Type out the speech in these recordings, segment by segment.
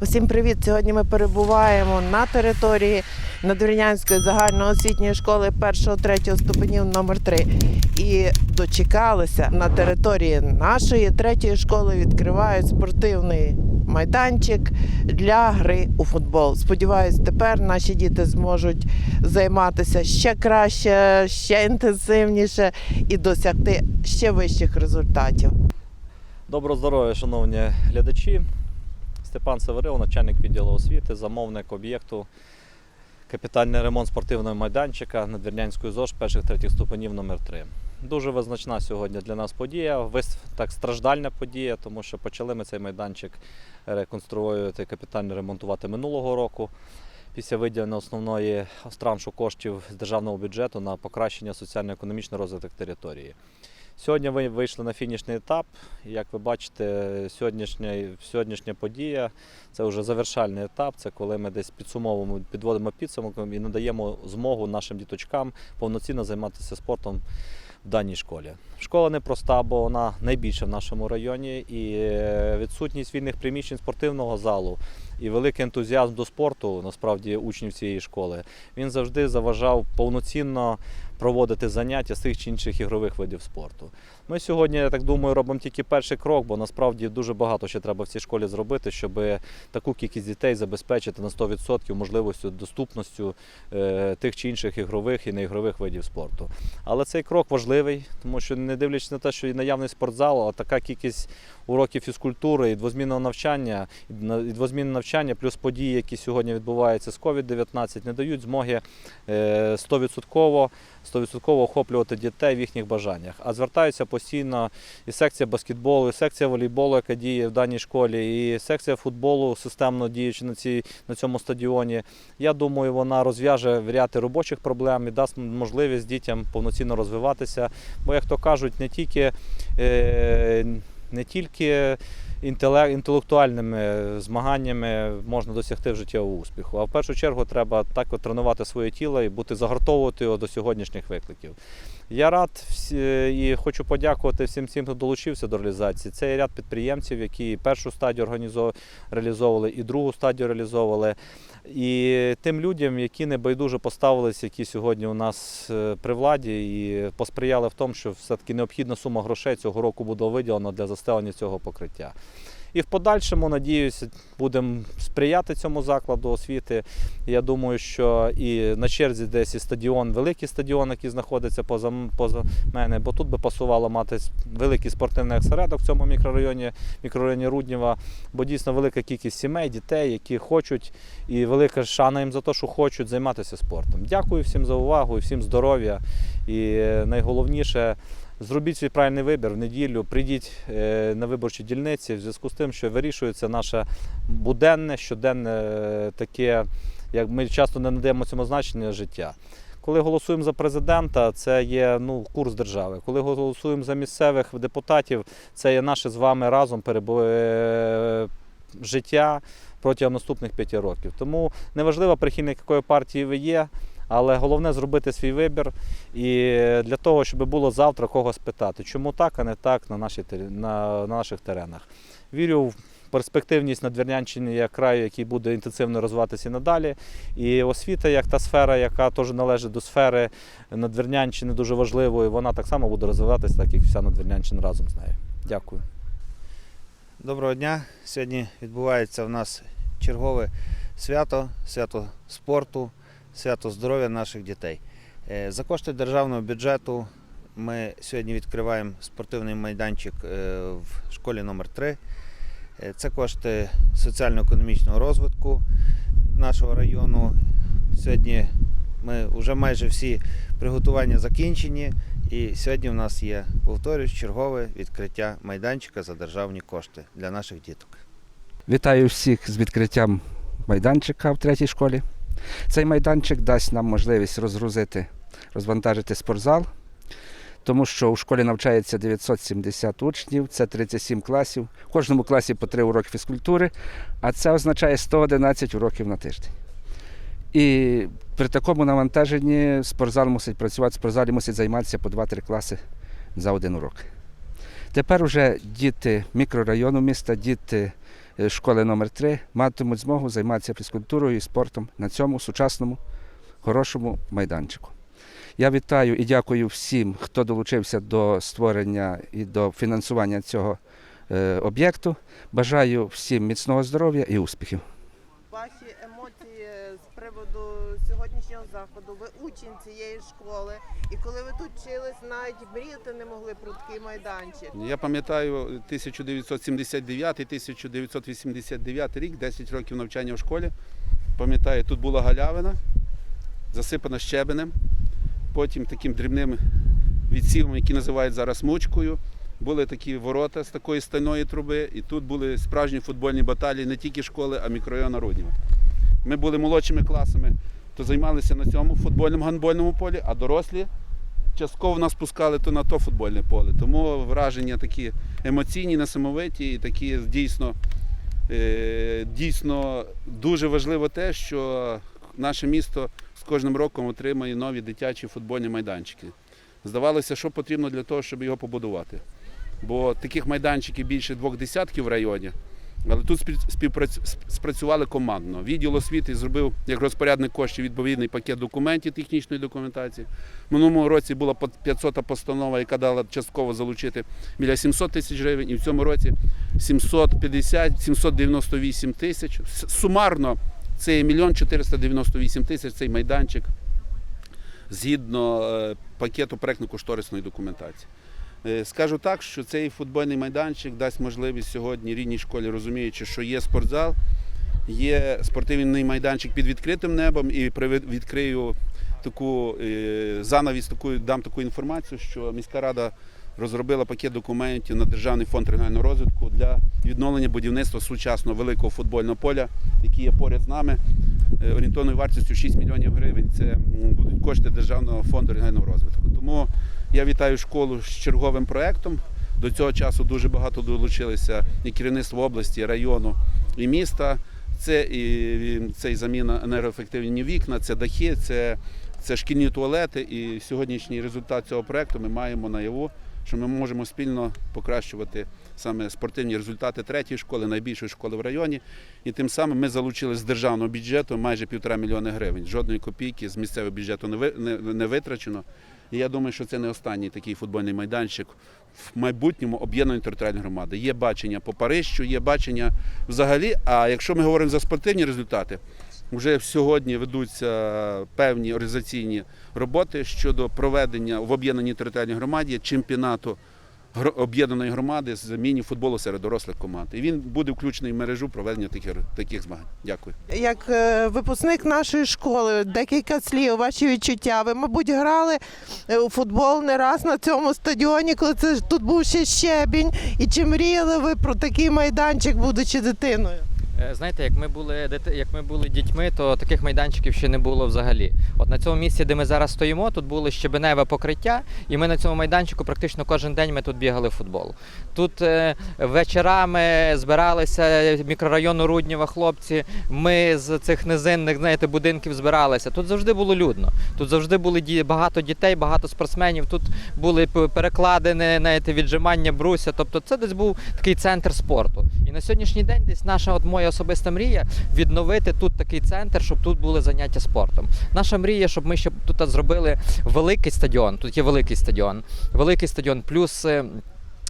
Усім привіт! Сьогодні ми перебуваємо на території Надвірнянської загальноосвітньої школи 1-3 ступенів номер 3 І дочекалися на території нашої третьої школи відкривають спортивний майданчик для гри у футбол. Сподіваюсь, тепер наші діти зможуть займатися ще краще, ще інтенсивніше і досягти ще вищих результатів. Доброго здоров'я, шановні глядачі. Степан Северил, начальник відділу освіти, замовник об'єкту капітальний ремонт спортивного майданчика Надвірнянської ЗОЖ перших третіх ступенів номер 3 Дуже визначна сьогодні для нас подія, вис- так страждальна подія, тому що почали ми цей майданчик реконструювати, капітально ремонтувати минулого року. Після виділення основної траншу коштів з державного бюджету на покращення соціально-економічного розвиток території. Сьогодні ви вийшли на фінішний етап. Як ви бачите, сьогоднішня, сьогоднішня подія це вже завершальний етап. Це коли ми десь підсумовуємо, підводимо підсумок і надаємо змогу нашим діточкам повноцінно займатися спортом в даній школі. Школа непроста, бо вона найбільша в нашому районі, і е, відсутність вільних приміщень спортивного залу і великий ентузіазм до спорту, насправді, учнів цієї школи, він завжди заважав повноцінно проводити заняття з тих чи інших ігрових видів спорту. Ми сьогодні, я так думаю, робимо тільки перший крок, бо насправді дуже багато ще треба в цій школі зробити, щоб таку кількість дітей забезпечити на 100% можливістю доступністю е, тих чи інших ігрових і неігрових видів спорту. Але цей крок важливий, тому що не дивлячись на те, що і наявний спортзал, а така кількість уроків фізкультури і двозмінного навчання, і двозмінне навчання, плюс події, які сьогодні відбуваються з COVID-19, не дають змоги е, 100% 100% охоплювати дітей в їхніх бажаннях. А звертаються постійно і секція баскетболу, і секція волейболу, яка діє в даній школі, і секція футболу системно діючи на, цій, на цьому стадіоні. Я думаю, вона розв'яже ряд робочих проблем і дасть можливість дітям повноцінно розвиватися. Бо, як то кажуть, не тільки, е, не тільки інтелектуальними змаганнями можна досягти в життєвого успіху. А в першу чергу треба так от тренувати своє тіло і бути загартовувати його до сьогоднішніх викликів. Я рад всі- і хочу подякувати всім тим, хто долучився до реалізації. Це ряд підприємців, які першу стадію реалізовували, і другу стадію реалізовували. І тим людям, які небайдуже поставилися, які сьогодні у нас е, при владі, і посприяли в тому, що все-таки необхідна сума грошей цього року буде виділена для застелення цього покриття. І в подальшому, надіюся, будемо сприяти цьому закладу освіти. Я думаю, що і на черзі десь і стадіон, великий стадіон, який знаходиться поза, поза мене, бо тут би пасувало мати великий спортивний осередок в цьому мікрорайоні, мікрорайоні Руднєва, бо дійсно велика кількість сімей, дітей, які хочуть, і велика шана їм за те, що хочуть займатися спортом. Дякую всім за увагу, і всім здоров'я. І найголовніше. Зробіть свій правильний вибір в неділю, прийдіть е, на виборчі дільниці в зв'язку з тим, що вирішується наше буденне, щоденне е, таке, як ми часто не надаємо цьому значення життя. Коли голосуємо за президента, це є ну, курс держави. Коли голосуємо за місцевих депутатів, це є наше з вами разом перебо... е, життя протягом наступних п'яти років. Тому неважливо прихильник якої партії ви є, але головне зробити свій вибір і для того, щоб було завтра когось питати, чому так, а не так на, тері- на, на наших теренах. Вірю в перспективність Надвірнянщини як краю, який буде інтенсивно розвиватися і надалі. І освіта, як та сфера, яка теж належить до сфери Надвірнянщини, дуже важливої, вона так само буде розвиватися, так як вся Надвірнянщина разом з нею. Дякую. Доброго дня. Сьогодні відбувається у нас чергове свято, свято спорту, свято здоров'я наших дітей. Е, За кошти державного бюджету ми сьогодні відкриваємо спортивний майданчик е, в школі номер 3 Це кошти соціально-економічного розвитку нашого району. Сьогодні ми вже майже всі приготування закінчені. І сьогодні в нас є, повторюсь, чергове відкриття майданчика за державні кошти для наших діток. Вітаю всіх з відкриттям майданчика в третій школі. Цей майданчик дасть нам можливість розгрузити, розвантажити спортзал, тому що у школі навчається 970 учнів, це 37 класів. В кожному класі по 3 уроки фізкультури, а це означає 111 уроків на тиждень. І при такому навантаженні спортзал мусить працювати, спортзалі мусить займатися по 2-3 класи за один урок. Тепер уже діти мікрорайону міста, діти школи номер 3 матимуть змогу займатися фізкультурою і спортом на цьому сучасному хорошому майданчику. Я вітаю і дякую всім, хто долучився до створення і до фінансування цього е, об'єкту. Бажаю всім міцного здоров'я і успіхів. Емоції з приводу сьогоднішнього заходу. Ви учень цієї школи, і коли ви тут вчились, навіть мріяти не могли про такий майданчик. Я пам'ятаю 1979-1989 рік, 10 років навчання в школі. Пам'ятаю, тут була галявина, засипана щебенем, потім таким дрібним відсівом, який називають зараз мучкою. Були такі ворота з такої стальної труби, і тут були справжні футбольні баталії не тільки школи, а мікрорайону Руднєва. Ми були молодшими класами, то займалися на цьому футбольному гандбольному полі, а дорослі частково нас пускали то на то футбольне поле. Тому враження такі емоційні, несамовиті і такі дійсно, е, дійсно дуже важливо те, що наше місто з кожним роком отримує нові дитячі футбольні майданчики. Здавалося, що потрібно для того, щоб його побудувати. Бо таких майданчиків більше двох десятків в районі. Але тут спрацювали командно. Відділ освіти зробив як розпорядник коштів відповідний пакет документів технічної документації. В минулому році була пот- 500 постанова, яка дала частково залучити біля 700 тисяч гривень, і в цьому році 750-798 тисяч. Сумарно це є 1 498 тисяч цей майданчик згідно е, пакету проектно-кошторисної документації. Е, Скажу так, що цей футбольний майданчик дасть можливість сьогодні рідній школі, розуміючи, що є спортзал, є спортивний майданчик під відкритим небом, і відкрию таку е, занавіс, таку, дам таку інформацію, що міська рада розробила пакет документів на Державний фонд регіонального розвитку для відновлення будівництва сучасного великого футбольного поля, який є поряд з нами. Е, Орієнтовною вартістю 6 мільйонів гривень. Це будуть кошти Державного фонду регіонального розвитку. Тому я вітаю школу з черговим проектом. До цього часу дуже багато долучилися і керівництво області, і району і міста. Це і це і заміна енергоефективні вікна, це дахи, це, це шкільні туалети. І сьогоднішній результат цього проекту ми маємо наяву, що ми можемо спільно покращувати саме спортивні результати третьої школи, найбільшої школи в районі. І тим самим ми залучили з державного бюджету майже півтора мільйони гривень. Жодної копійки з місцевого бюджету не, витрачено. І я думаю, що це не останній такий футбольний майданчик в майбутньому об'єднаної територіальної громади. Є бачення по Парижчу, є бачення взагалі. А якщо ми говоримо за спортивні результати, вже сьогодні ведуться певні організаційні роботи щодо проведення в об'єднаній територіальній громаді чемпіонату об'єднаної громади з міні-футболу серед дорослих команд. І він буде включений в мережу проведення таких, таких змагань. Дякую. Як е, випускник нашої школи, декілька слів, ваші відчуття. Ви, мабуть, грали е, у футбол не раз на цьому стадіоні, коли це тут був ще щебінь. І чи мріяли ви про такий майданчик, будучи дитиною? Е, Знаєте, як ми були як ми були дітьми, то таких майданчиків ще не було взагалі. От на цьому місці, де ми зараз стоїмо, тут було щебеневе покриття, і ми на цьому майданчику практично кожен день ми тут бігали в футбол. Тут е, вечорами збиралися мікрорайону Руднєва хлопці. Ми з цих низинних знаєте, будинків збиралися. Тут завжди було людно. Тут завжди були багато дітей, багато спортсменів. Тут були перекладини, знаєте, віджимання бруся. Тобто це десь був такий центр спорту. І на сьогоднішній день десь наша от моя особиста мрія відновити тут такий центр, щоб тут були заняття спортом. Наша мрія, щоб ми ще тут зробили великий стадіон. Тут є великий стадіон, великий стадіон, плюс.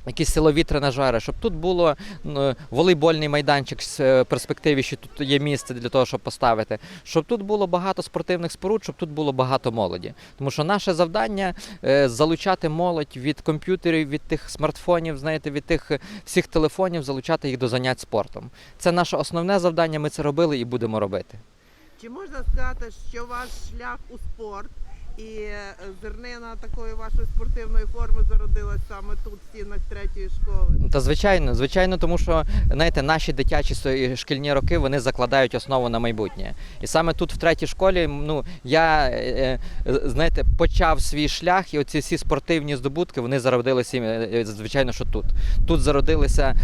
Е, Якісь силові тренажери, щоб тут було ну, волейбольний майданчик з е, перспективі, що тут є місце для того, щоб поставити, щоб тут було багато спортивних споруд, щоб тут було багато молоді. Тому що наше завдання е, залучати молодь від комп'ютерів, від тих смартфонів, знаєте, від тих е, всіх телефонів, залучати їх до занять спортом. Це наше основне завдання. Ми це робили і будемо робити. Чи можна сказати, що ваш шлях у спорт і е, зернина такої вашої спортивної форми зародилась саме тут, в стінах третьої школи? Та звичайно, звичайно, тому що знаєте, наші дитячі шкільні роки вони закладають основу на майбутнє. І саме тут, в третій школі, ну я е, е, знаєте, почав свій шлях, і оці всі спортивні здобутки вони зародилися звичайно, що тут. Тут зародилися,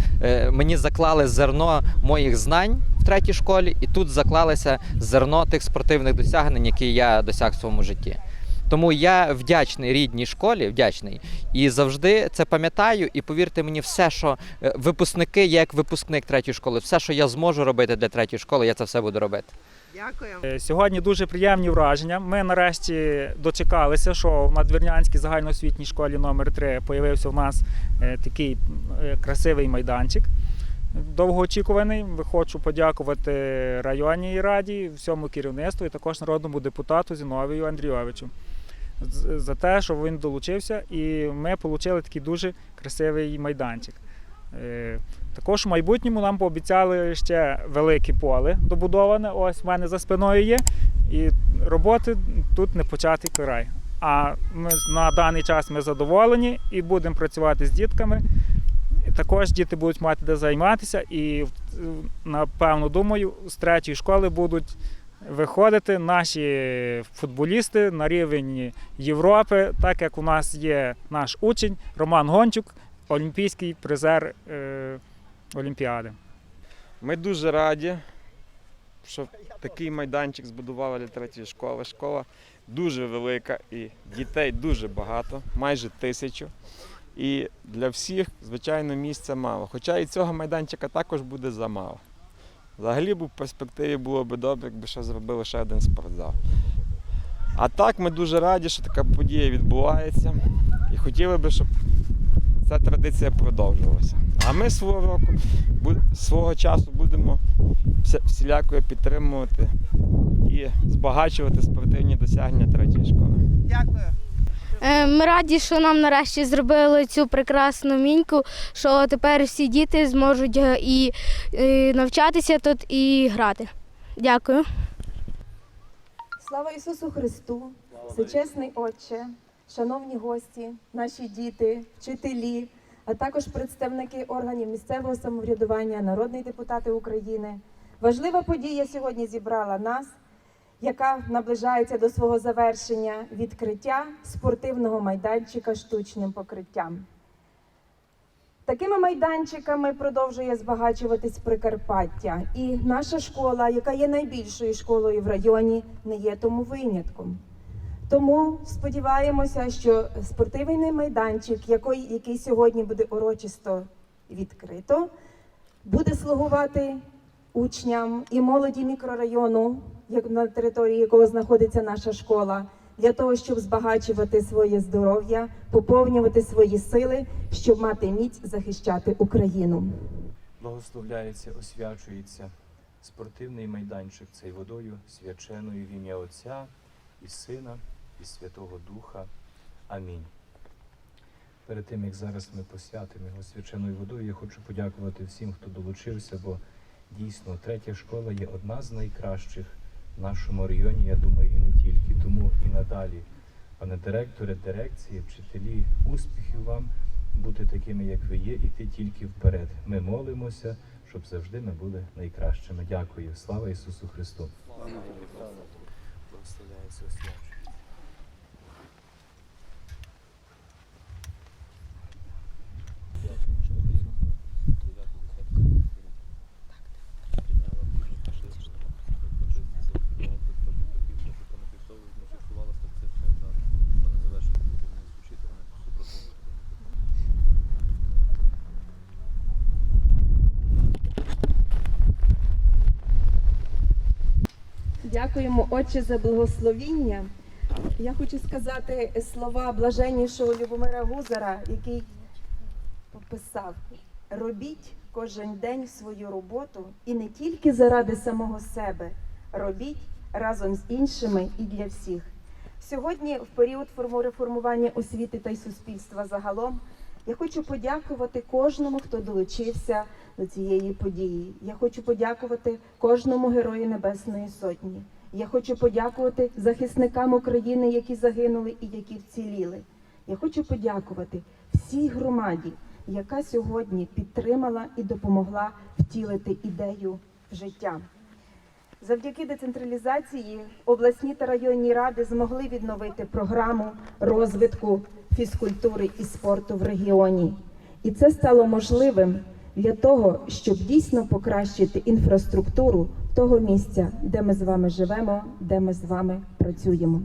мені заклали зерно моїх знань в третій школі, і тут заклалося зерно тих спортивних досягнень, які я досяг в своєму житті. Тому я вдячний рідній школі, вдячний і завжди це пам'ятаю. І повірте мені, все, що е, випускники, я як випускник третьої школи, все, що я зможу робити для третьої школи, я це все буду робити. Дякую. Е, Сьогодні дуже приємні враження. Ми нарешті дочекалися, що в Надвірнянській загальноосвітній школі номер 3 появився у нас е, такий красивий майданчик. Довгоочікуваний. Хочу подякувати районній раді, всьому керівництву і також народному депутату Зіновію Андрійовичу за те, що він долучився, і ми отримали такий дуже красивий майданчик. Е, також в майбутньому нам пообіцяли ще велике поле добудоване. Ось в мене за спиною є. І роботи тут не початий край. А ми на даний час ми задоволені і будемо працювати з дітками. Також діти будуть мати де займатися, і напевно думаю, з третьої школи будуть виходити наші футболісти на рівень Європи, так як у нас є наш учень Роман Гончук, олімпійський призер е, Олімпіади. Ми дуже раді, що такий майданчик збудували для третьої школи. Школа дуже велика і дітей дуже багато, майже тисячу. І для всіх, звичайно, місця мало. Хоча і цього майданчика також буде замало. Взагалі б в перспективі було б добре, якби ще зробили ще один спортзал. А так ми дуже раді, що така подія відбувається. І хотіли би, щоб ця традиція продовжувалася. А ми свого року, свого часу будемо всіляко підтримувати і збагачувати спортивні досягнення третьої школи. Дякую. Е, Ми раді, що нам нарешті зробили цю прекрасну міньку, що тепер всі діти зможуть е, і е, навчатися тут і грати. Дякую. Слава Ісусу Христу, всечесний Отче, шановні гості, наші діти, вчителі, а також представники органів місцевого самоврядування, народні депутати України. Важлива подія сьогодні зібрала нас, яка наближається до свого завершення відкриття спортивного майданчика штучним покриттям. Такими майданчиками продовжує збагачуватись Прикарпаття, і наша школа, яка є найбільшою школою в районі, не є тому винятком. Тому сподіваємося, що спортивний майданчик, який, який сьогодні буде урочисто відкрито, буде слугувати учням і молоді мікрорайону, на території якого знаходиться наша школа, для того, щоб збагачувати своє здоров'я, поповнювати свої сили, щоб мати міць захищати Україну. благословляється, освячується спортивний майданчик цей водою свяченою в ім'я Отця і Сина, і Святого Духа. Амінь. Перед тим, як зараз ми посвятимо його свяченою водою, я хочу подякувати всім, хто долучився, бо дійсно третя школа є одна з найкращих нашому районі, я думаю, і не тільки. Тому і надалі, пане директоре, дирекції, вчителі, успіхів вам бути такими, як ви є, іти тільки вперед. Ми молимося, щоб завжди ми були найкращими. Дякую. Слава Ісусу Христу! Благословляється. Дякуємо, Отче, за благословіння. Я хочу сказати слова блаженнішого Любомира Гузара, який описав: робіть кожен день свою роботу і не тільки заради самого себе, робіть разом з іншими і для всіх. Сьогодні, в період форму- реформування освіти та й суспільства загалом, я хочу подякувати кожному, хто долучився до цієї події. Я хочу подякувати кожному герою Небесної Сотні. Я хочу подякувати захисникам України, які загинули і які вціліли. Я хочу подякувати всій громаді, яка сьогодні підтримала і допомогла втілити ідею в життя. Завдяки децентралізації обласні та районні ради змогли відновити програму розвитку фізкультури і спорту в регіоні. І це стало можливим для того, щоб дійсно покращити інфраструктуру того місця, де ми з вами живемо, де ми з вами працюємо.